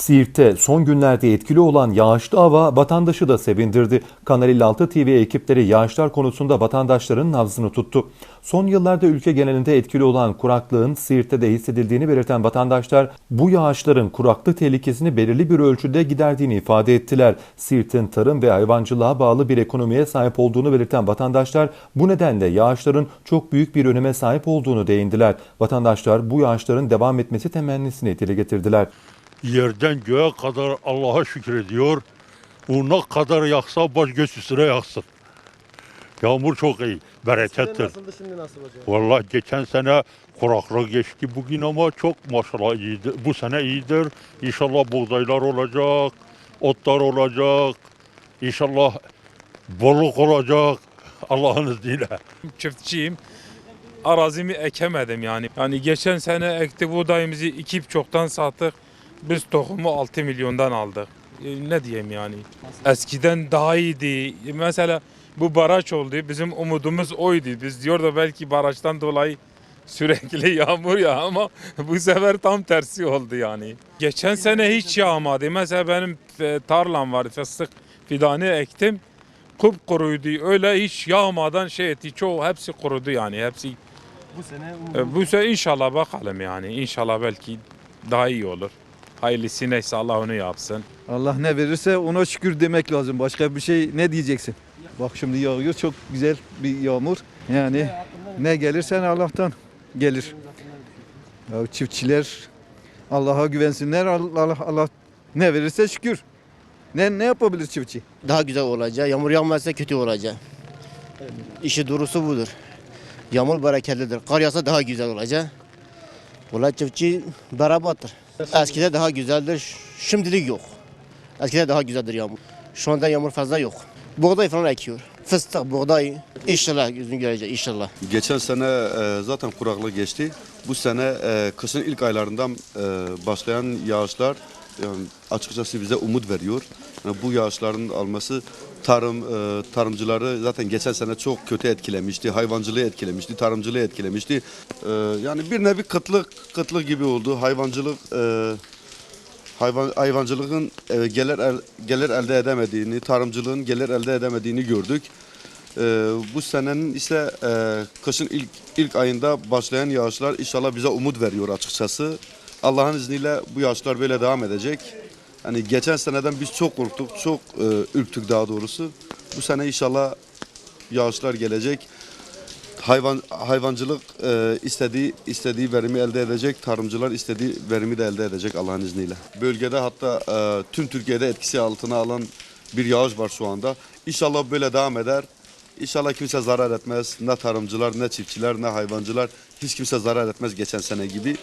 Siirt'te son günlerde etkili olan yağışlı hava vatandaşı da sevindirdi. Kanal 56 TV ekipleri yağışlar konusunda vatandaşların nabzını tuttu. Son yıllarda ülke genelinde etkili olan kuraklığın Siirt'te de hissedildiğini belirten vatandaşlar bu yağışların kuraklık tehlikesini belirli bir ölçüde giderdiğini ifade ettiler. Siirt'in tarım ve hayvancılığa bağlı bir ekonomiye sahip olduğunu belirten vatandaşlar bu nedenle yağışların çok büyük bir öneme sahip olduğunu değindiler. Vatandaşlar bu yağışların devam etmesi temennisini dile getirdiler. Yerden göğe kadar Allah'a şükrediyor. O ne kadar yaksa baş göz üstüne yaksın. Yağmur çok iyi, berekettir. Nasıldı şimdi nasıl hocam? Vallahi geçen sene kuraklık geçti bugün ama çok maşallah iyidir. Bu sene iyidir. İnşallah buğdaylar olacak, otlar olacak. İnşallah bolluk olacak Allah'ın izniyle. çiftçiyim. Arazimi ekemedim yani. Yani geçen sene ekti buğdayımızı ikip çoktan sattık. Biz tohumu 6 milyondan aldık. E, ne diyeyim yani. Eskiden daha iyiydi. Mesela bu baraj oldu. Bizim umudumuz oydu. Biz diyor da belki barajdan dolayı sürekli yağmur ya ama bu sefer tam tersi oldu yani. Geçen sene hiç yağmadı. Mesela benim e, tarlam var fıstık fidanı ektim kupkuruydu. Öyle hiç yağmadan şey etti. Çoğu hepsi kurudu yani. Hepsi Bu sene e, bu sene inşallah bakalım yani. İnşallah belki daha iyi olur. Hayırlısı neyse Allah onu yapsın. Allah ne verirse ona şükür demek lazım. Başka bir şey ne diyeceksin? Bak şimdi yağıyor çok güzel bir yağmur. Yani ne gelirsen Allah'tan gelir. Ya çiftçiler Allah'a güvensinler. Allah, Allah, Allah ne verirse şükür. Ne ne yapabilir çiftçi? daha güzel olacak. Yağmur yağmazsa kötü olacak. İşi doğrusu budur. Yağmur bereketlidir. Kar yağsa daha güzel olacak. Valla çiftçi berabattır. Eskide daha güzeldir. Şimdilik yok. Eskide daha güzeldir yağmur. Şu anda yağmur fazla yok. Buğday falan ekiyor. Fıstık, buğday. İnşallah yüzünü görecek inşallah. Geçen sene e, zaten kuraklık geçti. Bu sene e, kışın ilk aylarından e, başlayan yağışlar yani açıkçası bize umut veriyor. Yani bu yağışların alması tarım e, tarımcıları zaten geçen sene çok kötü etkilemişti. Hayvancılığı etkilemişti, tarımcılığı etkilemişti. E, yani bir nevi kıtlık kıtlık gibi oldu. Hayvancılık e, hayvan hayvancılığın e, gelir el- gelir elde edemediğini, tarımcılığın gelir elde edemediğini gördük. Ee, bu senenin ise e, kışın ilk ilk ayında başlayan yağışlar inşallah bize umut veriyor açıkçası. Allah'ın izniyle bu yağışlar böyle devam edecek. Hani geçen seneden biz çok korktuk, çok e, ürktük daha doğrusu. Bu sene inşallah yağışlar gelecek. Hayvan hayvancılık e, istediği istediği verimi elde edecek, tarımcılar istediği verimi de elde edecek Allah'ın izniyle. Bölgede hatta e, tüm Türkiye'de etkisi altına alan bir yağış var şu anda. İnşallah böyle devam eder. İnşallah kimse zarar etmez. Ne tarımcılar, ne çiftçiler, ne hayvancılar. Hiç kimse zarar etmez geçen sene gibi.